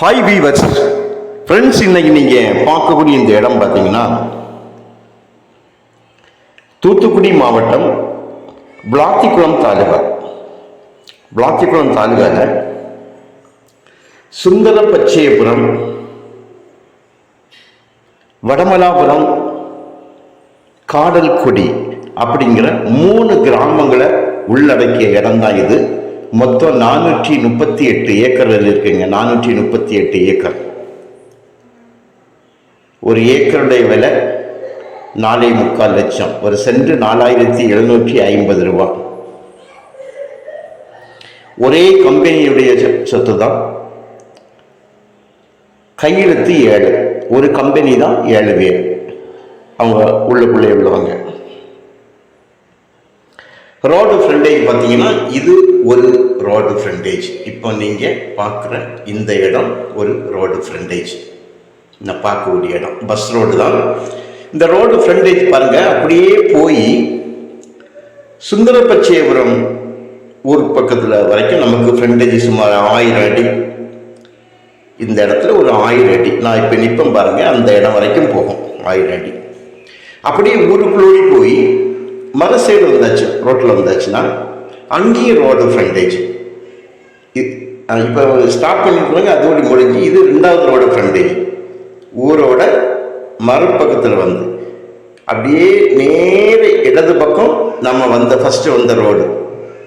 Hi viewers friends இன்னைக்கு நீங்கள் பார்க்கக்கூடிய இந்த இடம் பார்த்தீங்கன்னா தூத்துக்குடி மாவட்டம் பிளாத்திக்குளம் தாலுகா. பிளாத்திக்குளம் தாலுகாவில் சுந்தரபச்சையபுரம் வடமலாபுரம் காடல்குடி அப்படிங்கிற மூணு கிராமங்களை உள்ளடக்கிய இடம் தான் இது. மொத்தம் நானூற்றி முப்பத்தி எட்டு ஏக்கரில் இருக்குங்க நானூற்றி முப்பத்தி எட்டு ஏக்கர். ஒரு ஏக்கருடைய விலை நாலே முக்கால் லட்சம். ஒரு சென்ட் நாலாயிரத்தி எழுநூற்றி ஐம்பது ரூபா. ஒரே கம்பெனியுடைய சொ- சொத்து தான் கையெழுத்து ஏழு. ஒரு கம்பெனி தான் ஏழு பேர். அவங்க உள்ளுக்குள்ளே உள்ளவங்க. ரோடு ஃப்ரண்டேஜ் பார்த்தீங்கன்னா இது ஒரு ரோடு ஃப்ரண்டேஜ் இப்போ நீங்கள் பார்க்குற இந்த இடம் ஒரு ரோடு ஃப்ரண்டேஜ் நான் பார்க்கக்கூடிய இடம். பஸ் ரோடு தான். இந்த ரோடு ஃப்ரண்டேஜ் பாருங்கள் அப்படியே போய் சுந்தரபச்சேபுரம் ஊர் பக்கத்தில் வரைக்கும் நமக்கு ஃப்ரண்டேஜ் சுமார் ஆயிரம் அடி. இந்த இடத்துல ஒரு ஆயிரம் அடி. நான் இப்போ நிற்பேன் பாருங்கள் அந்த இடம் வரைக்கும் போகும். ஆயிரம் அடி. அப்படியே ஊருக்குள்ளோடி போய் மறு சைடு வந்தாச்சு ரோட்டில் வந்தாச்சுன்னா அங்கேயும் ரோடு ஃப்ரண்டேஜ் இப்போ ஸ்டாப் பண்ணிருக்காங்க அதோடு முடிஞ்சு இது ரெண்டாவது ரோடு ஃப்ரண்டேஜ் ஊரோட மறுபக்கத்தில் வந்து அப்படியே நேர இடது பக்கம் நம்ம வந்த ஃபஸ்ட்டு வந்த ரோடு.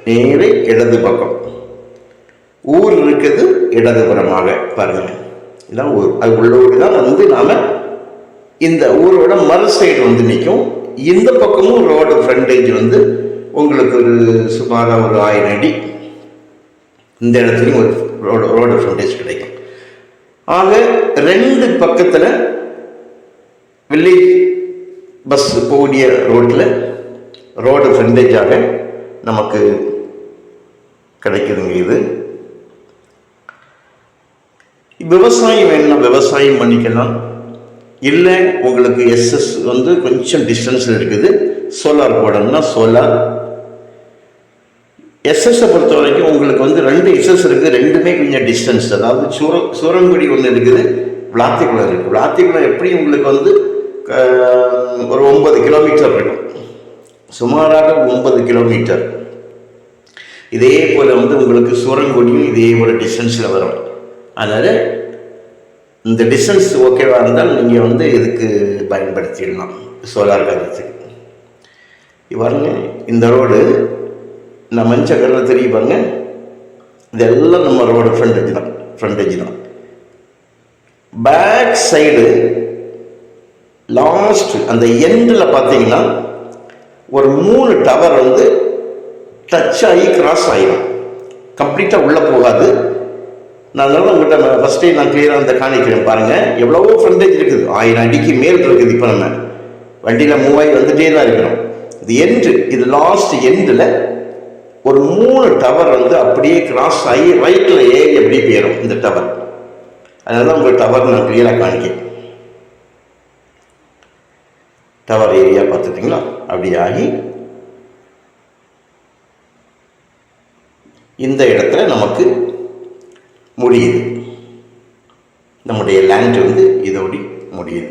நேர இடது பக்கம். ஊர் இருக்கிறது இடதுபுறமாக பாருங்கள் இதான் ஊர். அது உள்ளோடு தான் வந்து நாம் இந்த ஊரோட மறு சைடு வந்து நிற்கும் இந்த பக்கமும் ரோடு ஃப்ரண்டேஜ் வந்து உங்களுக்கு ஒரு சுமாராக ஒரு ஆயிரம் அடி இந்த இடத்துலையும் ஒரு ரோடு ரோடு ஃப்ரண்டேஜ் கிடைக்கும். ஆக ரெண்டு பக்கத்தில் வில்லேஜ் பஸ் போகக்கூடிய ரோட்டில் ரோடு ஃப்ரண்டேஜாக நமக்கு கிடைக்குதுங்க இது. விவசாயம் வேணும்னா விவசாயம் பண்ணிக்கலாம். இல்லை உங்களுக்கு எஸ்எஸ் வந்து கொஞ்சம் டிஸ்டன்ஸில் இருக்குது. சோலார் போடணும்னா சோலார் எஸ்எஸ்ஸை பொறுத்த வரைக்கும் உங்களுக்கு வந்து ரெண்டு எஸ்எஸ் இருக்குது ரெண்டுமே கொஞ்சம் டிஸ்டன்ஸ் அதாவது சூர சூரங்குடி ஒன்று இருக்குது விளாத்திக்குளம் இருக்குது விளாத்திக்குளம் எப்படி உங்களுக்கு வந்து ஒரு ஒன்பது கிலோமீட்டர் இருக்கும். சுமாராக ஒன்பது கிலோமீட்டர் இதே போல் வந்து உங்களுக்கு சூரங்குடியும் இதே போல் டிஸ்டன்ஸில் வரும். அதனால் இந்த டிஸ்டன்ஸ் ஓகேவாக இருந்தால் நீங்கள் வந்து இதுக்கு பயன்படுத்திடலாம் சோலார் காரத்துக்கு பாருங்க இந்த ரோடு நான் மஞ்ச கலர் தெரிய பாருங்க. இதெல்லாம் நம்ம ரோடு ஃப்ரண்டேஜ் தான் ஃப்ரண்டேஜ் தான். பேக் சைடு லாஸ்ட் அந்த எண்டில் பார்த்தீங்கன்னா ஒரு மூணு டவர் வந்து டச் ஆகி கிராஸ் ஆகிடும் கம்ப்ளீட்டாக உள்ளே போகாது. நான் அதனால உங்கள்கிட்ட ஃபஸ்ட்டே நான் கிளியராக அந்த காணிக்கிறேன். பாருங்கள் எவ்வளவோ ஃப்ரண்டேஜ் இருக்குது. ஆயிரம் அடிக்கு மேல் இருக்குது இப்போ நம்ம. வண்டியில் மூவாயி வந்துட்டே தான் இருக்கிறோம். இது எண்டு இது லாஸ்ட் எண்டில் ஒரு மூணு டவர் வந்து அப்படியே கிராஸ் ஆகி ரைட்டில் ஏறி அப்படியே போயிடும் இந்த டவர் அதனால தான் உங்கள் டவர் நான் கிளியராக காணிக்கிறேன். Tower area பார்த்துட்டிங்களா? அப்படி ஆகி இந்த இடத்துல நமக்கு முடியுது. நம்முடைய லேண்ட் வந்து இதோடி முடியுது.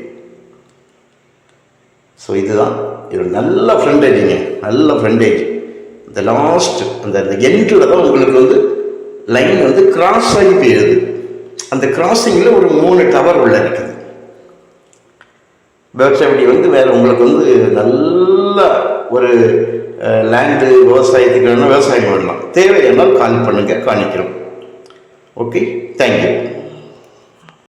ஸோ இதுதான் இது நல்ல ஃப்ரெண்டேஜிங்க நல்ல ஃப்ரெண்டேஜ் இந்த லாஸ்ட் அந்த எண்டில் தான் உங்களுக்கு வந்து லைன் வந்து கிராஸ் ஆகி போயிடுது அந்த கிராசிங்கில் ஒரு மூணு டவர் உள்ள இருக்குது. விவசாயப்படி வந்து வேறு உங்களுக்கு வந்து நல்ல ஒரு லேண்டு விவசாயத்துக்கு வேணும் விவசாயம் பண்ணலாம். தேவையானால் கால் பண்ணுங்க காணிக்கிறோம். Okay thank you